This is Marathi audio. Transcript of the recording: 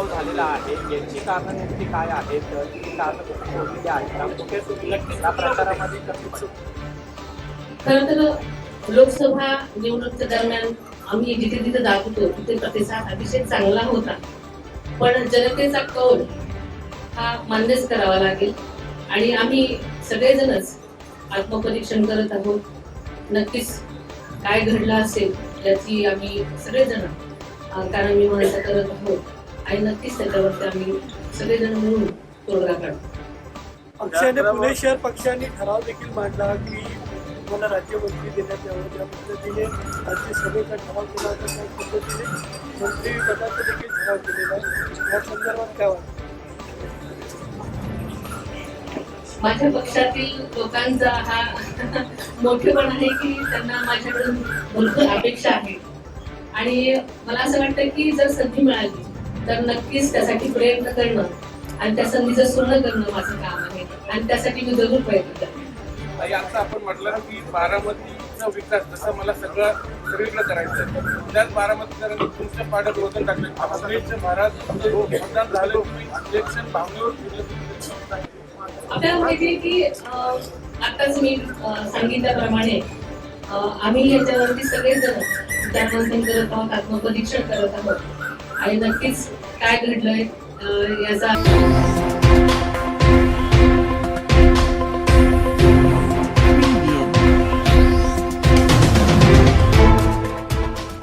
प्रभाव झालेला आहे. यांची कारणं नेमकी काय आहेत ती कारणं तुम्ही शोधलेली आहेत का कुठे चुकलं या प्रकारामध्ये कमी खरं तर लोकसभा निवडणुकीच्या दरम्यान आम्ही जिथे तिथे जात होतो तिथे प्रतिसाद अतिशय चांगला होता. पण जनतेचा कौल हा मान्यच करावा लागेल. आणि आम्ही सगळेजणच आत्मपरीक्षण करत आहोत. नक्कीच काय घडलं असेल याची आम्ही सगळेजण कारण मी म्हणता करत आहोत. आणि नक्कीच त्याच्यावरती आम्ही सगळेजण मिळून तोडगा काढू पक्षाने पुणे शहर पक्षाने ठराव देखील मांडला की मला राज्यमंत्री देण्यात यावं. त्या पद्धतीने राज्यसभेचा ठराव केला होता त्या पद्धतीने मंत्री पदाचा देखील ठराव केलेला आहे या संदर्भात काय वाटतं? माझ्या पक्षातील लोकांचा हा मोठेपण आहे की त्यांना माझ्याकडून भरपूर अपेक्षा आहे. आणि मला असं वाटतं की जर संधी मिळाली तर नक्कीच त्यासाठी प्रयत्न करणं आणि त्या संधीचं सोनं करणं माझं काम आहे. आणि त्यासाठी मी जरूर प्रयत्न करते आता आपण म्हटलं की बारामतीचा विकास जसं मला सगळं सगळीकडे करायचं आहे. त्याच बारामतीकरांनी तुमच्या पाड्यात वजन टाकलं काँग्रेसच्या महाराज मतदान झालं इलेक्शन भावनेवर आपल्याला माहिती आहे की आताच मी सांगितल्याप्रमाणे आम्ही याच्यावरती सगळेजण विचारमंथन करत आहोत आत्मपरीक्षण करत आहोत. आणि नक्कीच काय घडलंय याचा